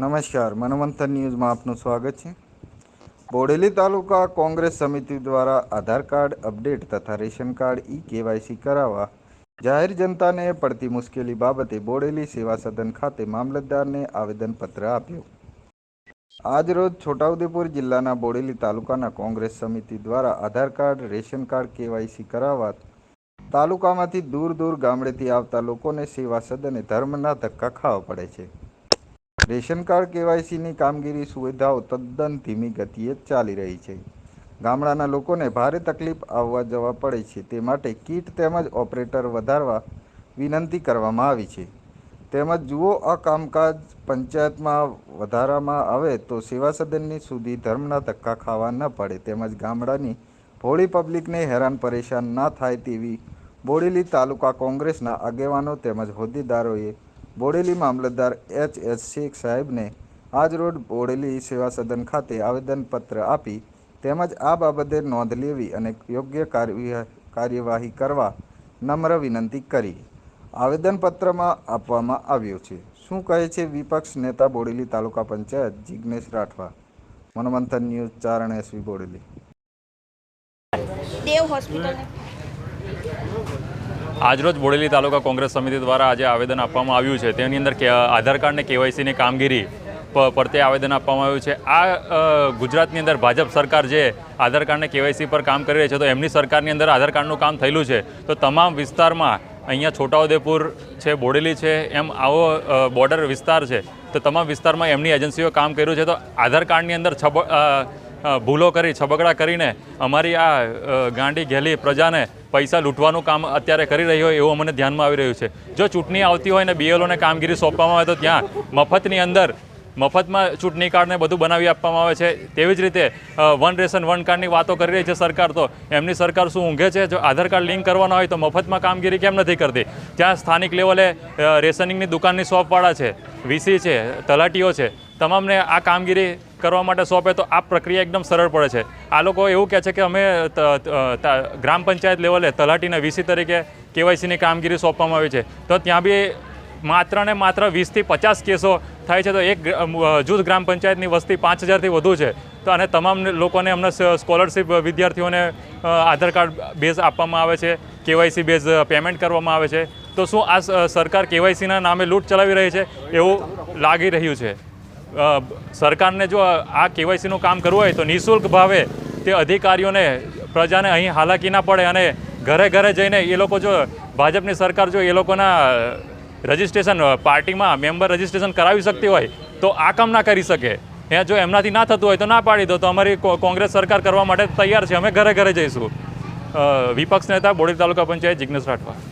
નમસ્કાર, મનોમંથન ન્યૂઝમાં આપનું સ્વાગત છે. બોડેલી તાલુકા કોંગ્રેસ સમિતિ દ્વારા આધાર કાર્ડ અપડેટ તથા રેશન કાર્ડ ઈ કેવાયસી કરાવવા જાહેર જનતાને પડતી મુશ્કેલી બાબતે બોડેલી સેવા સદન ખાતે મામલતદારને આવેદનપત્ર આપ્યું. આજરોજ છોટાઉદેપુર જિલ્લાના બોડેલી તાલુકાના કોંગ્રેસ સમિતિ દ્વારા Aadhaar card, ration card KYC કરાવવા તાલુકામાંથી દૂર દૂર ગામડેથી આવતા લોકોને સેવા સદને ધર્મના ધક્કા ખાવા પડે છે. રેશન કાર્ડ કેવાયસીની કામગીરી સુવિધાઓ તદ્દન ધીમી ગતિએ ચાલી રહી છે. ગામડાના લોકોને ભારે તકલીફ આવવા જવા પડે છે. તે માટે કીટ તેમજ ઓપરેટર વધારવા વિનંતી કરવામાં આવી છે. તેમજ જુઓ, આ કામકાજ પંચાયતમાં વધારામાં આવે તો સેવા સદનની સુધી ધર્મના ધક્કા ખાવા ન પડે. તેમજ ગામડાની ભોળી પબ્લિકને હેરાન પરેશાન ના થાય તેવી બોડેલી તાલુકા કોંગ્રેસના આગેવાનો તેમજ હોદ્દેદારોએ બોડેલી મામલતદાર એચ એસ શેખ સાહેબને આજરોજ બોડેલી સેવા સદન ખાતે આવેદનપત્ર આપી તેમજ આ બાબતે નોંધ લેવી અને યોગ્ય કાર્ય કાર્યવાહી કરવા નમ્ર વિનંતી કરી. આવેદનપત્રમાં આપવામાં આવ્યું છે. શું કહે છે વિપક્ષ નેતા બોડેલી તાલુકા પંચાયત જિજ્ઞેશ રાઠવા? મનોમંથન ન્યૂઝ ચારણ એસવી બોડેલી. દેવ હોસ્પિટલ આજરોજ બોડેલી તાલુકા કોંગ્રેસ સમિતિ દ્વારા આજે આવેદન આપવામાં આવ્યું છે. તેની અંદર આધાર કાર્ડને કેવાયસીની કામગીરી પ- પડતે આવેદન આપવામાં આવ્યું છે. આ ગુજરાતની અંદર ભાજપ સરકાર જે આધાર કાર્ડને કેવાયસી પર કામ કરી રહી છે, તો એમની સરકારની અંદર આધાર કાર્ડનું કામ થયેલું છે. તો તમામ વિસ્તારમાં અહીંયા છોટાઉદેપુર છે, બોડેલી છે, એમ આવો બોર્ડર વિસ્તાર છે. તો તમામ વિસ્તારમાં એમની એજન્સીઓ કામ કર્યું છે. તો આધાર કાર્ડની અંદર છબ ભૂલો કરી છબકડા કરીને અમારી આ ગાંડી ઘેલી પ્રજાને પૈસા લૂંટવાનું કામ અત્યારે કરી રહી હોય એવું અમને ધ્યાનમાં આવી રહ્યું છે. જો ચૂંટણી આવતી હોય ને બીએલઓને કામગીરી સોંપવામાં આવે તો ત્યાં મફતની અંદર, મફતમાં ચૂંટણી કાર્ડને બધું બનાવી આપવામાં આવે છે. તેવી જ રીતે વન રેશન, વન કાર્ડની વાતો કરી રહી છે સરકાર તો. એમની સરકાર શું ઊંઘે છે? જો આધાર કાર્ડ લિંક કરવાના હોય તો મફતમાં કામગીરી કેમ નથી કરતી? ત્યાં સ્થાનિક લેવલે રેશનિંગની દુકાનની શોપવાળા છે, વીસી છે, તલાટીઓ છે. તમામને આ કામગીરી કરવા માટે સોંપે તો આ પ્રક્રિયા એકદમ સરળ પડે છે. આ લોકો એવું કહે છે કે અમે ગ્રામ પંચાયત લેવલે તલાટીને વીસી તરીકે કેવાયસીની કામગીરી સોંપવામાં આવી છે. તો ત્યાં બી માત્ર ને માત્ર વીસથી પચાસ કેસો થાય છે, તો એક જૂથ ગ્રામ પંચાયતની વસ્તી પાંચ હજારથી વધુ છે. તો અને તમામ લોકોને અમને સ્કોલરશિપ વિદ્યાર્થીઓને આધાર કાર્ડ બેઝ આપવામાં આવે છે, કેવાયસી બેઝ પેમેન્ટ કરવામાં આવે છે. તો શું આ સરકાર કેવાયસીના નામે લૂંટ ચલાવી રહી છે, એવું લાગી રહ્યું છે? સરકારને જો આ કેવાયસીનું કામ કરવું હોય તો નિઃશુલ્ક ભાવે તે અધિકારીઓને, પ્રજાને અહીં હાલાકી ના પડે અને ઘરે ઘરે જઈને એ લોકો જો, ભાજપની સરકાર જો એ લોકોના રજિસ્ટ્રેશન, પાર્ટીમાં મેમ્બર રજિસ્ટ્રેશન કરાવી શકતી હોય તો આ કામ ના કરી શકે. એ જો એમનાથી ના થતું હોય તો ના પાડી દો, તો અમારી કોંગ્રેસ સરકાર કરવા માટે તૈયાર છે, અમે ઘરે ઘરે જઈશું. વિપક્ષ નેતા બોડી તાલુકા પંચાયત જિજ્ઞેશ રાઠવા.